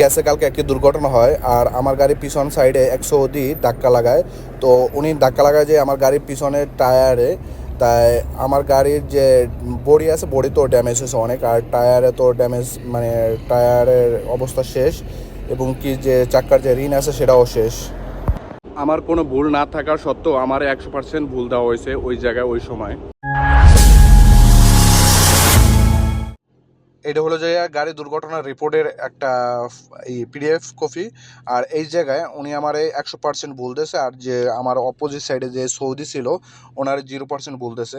গেছে কালকে একটি দুর্ঘটনা হয় আর আমার গাড়ির পিছন সাইডে একশো অধি ধাক্কা লাগায়। তো উনি ধাক্কা লাগায় যে আমার গাড়ির পিছনের টায়ারে, তাই আমার গাড়ির যে বডি আছে, বডি তো ড্যামেজ হয়েছে অনেক, আর টায়ারে তো ড্যামেজ মানে টায়ারের অবস্থা শেষ এবং কি যে চাক্কার যে ঋণ আছে সেটাও শেষ। আমার কোনো ভুল না থাকা সত্ত্বেও আমার একশো পার্সেন্ট ভুল দেওয়া হয়েছে ওই জায়গায়, ওই সময়। এটা হলো যে গাড়ি দুর্ঘটনার রিপোর্টের একটা এই পিডিএফ কপি আর এই জায়গায় উনি আমার এই একশো পার্সেন্ট বলতেছে আর যে আমার অপোজিট সাইডে যে সৌদি ছিল, ওনার জিরো পার্সেন্ট বলতেছে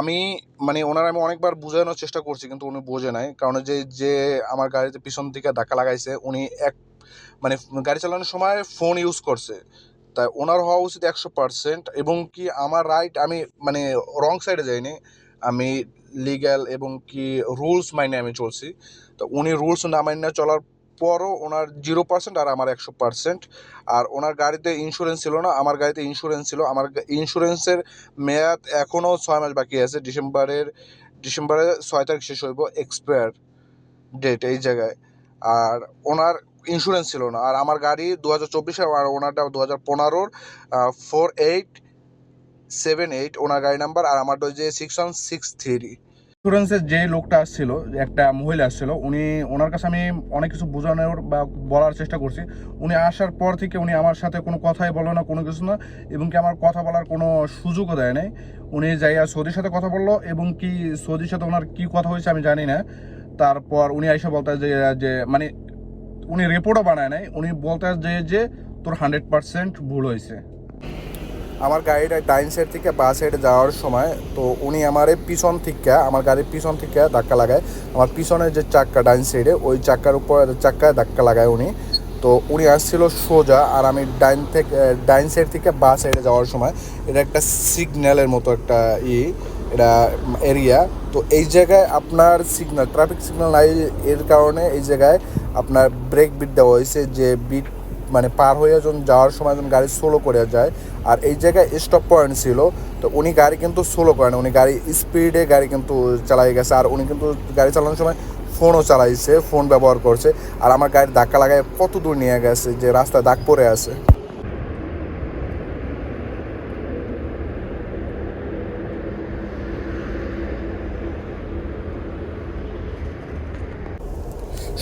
আমি মানে ওনার আমি অনেকবার বোঝানোর চেষ্টা করছি, কিন্তু উনি বোঝে নাই। কারণ যে যে আমার গাড়িতে পিছন দিকে ধাক্কা লাগাইছে, উনি এক মানে গাড়ি চালানোর সময় ফোন ইউজ করছে। তাই ওনার হওয়া উচিত একশো পার্সেন্ট এবং কি আমার রাইট আমি মানে রং সাইডে যাইনি। আমি লিগ্যাল এবং কি রুলস মাইনে আমি চলছি। তো উনি রুলস না মাইনে চলার পরও ওনার জিরো পার্সেন্ট আর আমার একশো পার্সেন্ট আর ওনার গাড়িতে ইন্স্যুরেন্স ছিল না, আমার গাড়িতে ইন্স্যুরেন্স ছিল। আমার ইন্স্যুরেন্সের মেয়াদ এখনও ছয় মাস বাকি আছে। ডিসেম্বরের ডিসেম্বরে ছয় তারিখ শেষ হইব এক্সপায়ার ডেট এই জায়গায়। আর ওনার ইন্স্যুরেন্স ছিল না। আর আমার গাড়ি দু হাজার চব্বিশে আর ওনারটা দু হাজার পনেরোর four eight seven eight owner গাড়ি নাম্বার আর আমারটা যে সিক্স ওয়ান সিক্স থ্রি ইন্স্যুরেন্সের যে লোকটা আসছিল, একটা মহিলা আসছিল, উনি, ওনার কাছে আমি অনেক কিছু বোঝানোর বা বলার চেষ্টা করছি। উনি আসার পর থেকে উনি আমার সাথে কোনো কথাই বলো না, কোনো কিছু না, এবং কি আমার কথা বলার কোনো সুযোগও দেয় নাই। উনি যাইয়া সৌদির সাথে কথা বলল, এবং কি সৌদির সাথে ওনার কি কথা হয়েছে আমি জানি না। তারপর উনি এসে বলতে যে যে মানে উনি রিপোর্টও বানায় নাই, উনি বলতে যে যে, তোর হান্ড্রেড পার্সেন্ট ভুল হয়েছে। আমার গাড়িটা ডাইন সাইড থেকে বা সাইডে যাওয়ার সময়, তো উনি আমার পিছন থেকে, আমার গাড়ির পিছন থেকে ধাক্কা লাগায়। আমার পিছনের যে চাক্কা ডাইন সাইডে, ওই চাক্কার উপর চাক্কায় ধাক্কা লাগায় উনি। তো উনি আসছিল সোজা আর আমি ডাইন থেকে, ডাইন সাইড থেকে বা সাইডে যাওয়ার সময়, এটা একটা সিগন্যালের মতো একটা ই, এটা এরিয়া। তো এই জায়গায় আপনার সিগন্যাল ট্রাফিক সিগন্যাল নাই এর কারণে এই জায়গায় আপনার ব্রেক বিট দেওয়া হয়েছে, যে বিট মানে পার হয়ে যখন যাওয়ার সময় যখন গাড়ি স্লো করে যায়, আর এই জায়গায় স্টপ পয়েন্ট ছিল, তো উনি গাড়ি কিন্তু স্লো করেন উনি গাড়ি স্পিডে গাড়ি কিন্তু চালাই গেছে, আর উনি কিন্তু গাড়ি চালানোর সময় ফোনও চালাইছে ফোন ব্যবহার করছে, আর আমার গাড়ির ধাক্কা লাগায় কত দূর নিয়ে গেছে, যে রাস্তায় দাগ পড়ে আছে।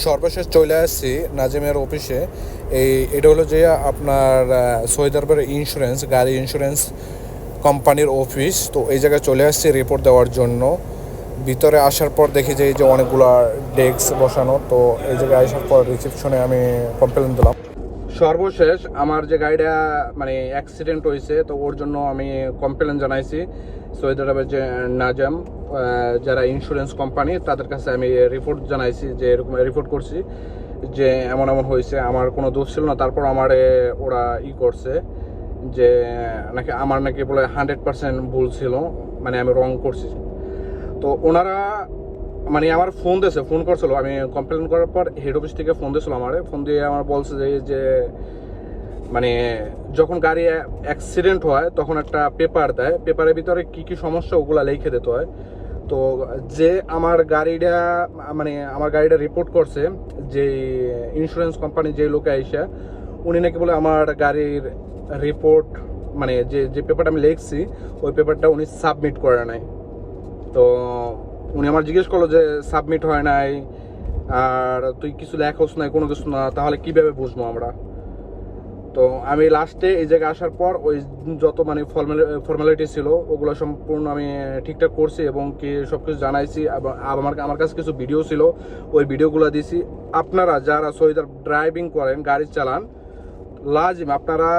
সর্বশেষ চলে আসছি নাজিমের অফিসে। এই এটা হলো যে আপনার আহ, ইন্স্যুরেন্স গাড়ি ইন্স্যুরেন্স কোম্পানির অফিস তো এই জায়গায় চলে আসছি রিপোর্ট দেওয়ার জন্য। ভিতরে আসার পর দেখি যে এই যে অনেকগুলো ডেস্ক বসানো তো এই জায়গায় আসার পর রিসেপশনে আমি কমপ্লেন দিলাম। সর্বশেষ আমার যে গাড়িটা মানে অ্যাক্সিডেন্ট হয়েছে, তো ওর জন্য আমি কমপ্লেন জানাইছি সৌদি আরবের যে নাজাম যারা ইন্স্যুরেন্স কোম্পানি তাদের কাছে আমি রিপোর্ট জানাইছি যে এরকম রিপোর্ট করছি যে এমন এমন হয়েছে, আমার কোনো দোষ ছিল না। তারপর আমার ওরা ই করছে যে নাকি আমার নাকি বলে হান্ড্রেড পার্সেন্ট ভুল ছিল মানে আমি রং করছি। তো ওনারা মানে আমার ফোন দিয়েছে, ফোন করছিল। আমি কমপ্লেন করার পর হেড অফিস থেকে ফোন দিয়েছিল আমার। ফোন দিয়ে আমার বলছে যে যে মানে যখন গাড়ি অ্যাক্সিডেন্ট হয়, তখন একটা পেপার দেয়। পেপারের ভিতরে কি কি সমস্যা, ওগুলা লিখে দিতে হয়। তো যে আমার গাড়িটা মানে আমার গাড়িটা রিপোর্ট করছে, যে ইন্স্যুরেন্স কোম্পানি যে লোকে আইসা, উনি নাকি বলে আমার গাড়ির রিপোর্ট মানে যে যে পেপারটা আমি লিখছি, ওই পেপারটা উনি সাবমিট করে নাই। তো উনি আমার জিজ্ঞেস করল যে সাবমিট হয় নাই, আর তুই কিছু লেখোস নাই, কোনো কিছু না, তাহলে কীভাবে বুঝব আমরা? তো আমি লাস্টে এই জায়গায় আসার পর ওই যত মানে ফর্মালিটি ছিল, ওগুলো সম্পূর্ণ আমি ঠিকঠাক করছি এবং কি সব কিছু জানাইছি আমার আমার কাছে কিছু ভিডিও ছিল, ওই ভিডিওগুলো দিছি। আপনারা যারা সৈদার ড্রাইভিং করেন, গাড়ি চালান, লাজিম, আপনারা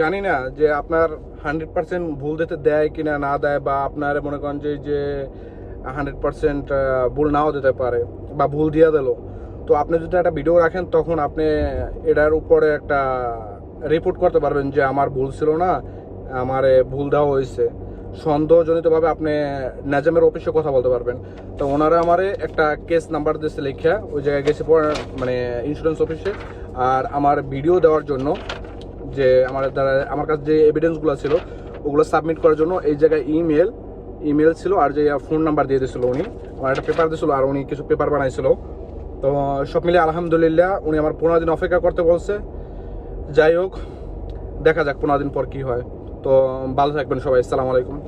জানি না যে আপনার হান্ড্রেড পার্সেন্ট ভুল দিতে দেয় কিনা, না দেয়, বা আপনার মনে করেন যে যে হান্ড্রেড পার্সেন্ট ভুল নাও দিতে পারে বা ভুল দিয়ে দিল। তো আপনি যদি একটা ভিডিও রাখেন, তখন আপনি এটার উপরে একটা রিপোর্ট করতে পারবেন যে আমার ভুল ছিল না, আমার ভুল দেওয়া হয়েছে। সন্দেহজনিতভাবে আপনি নাজামের অফিসে কথা বলতে পারবেন। তো ওনারা আমারে একটা কেস নাম্বার দিয়েছে লেখা, ওই জায়গায় গেছে মানে ইন্স্যুরেন্স অফিসে আর আমার ভিডিও দেওয়ার জন্য যে আমার দ্বারা, আমার কাছে যে এভিডেন্সগুলো ছিল, ওগুলো সাবমিট করার জন্য এই জায়গায় ইমেল ইমেল ছিল আর যে ফোন নাম্বার দিয়ে দিয়েছিল উনি। আমার একটা পেপার দিয়েছিল আর উনি কিছু পেপার বানাইছিল। তো, সব মিলে আলহামদুলিল্লাহ উনি আমার পনেরো দিন অপেক্ষা করতে বলছে। যাই হোক, দেখা যাক পনেরো দিন পর কি হয়। তো, ভালো থাকবেন সবাই। আসসালামু আলাইকুম।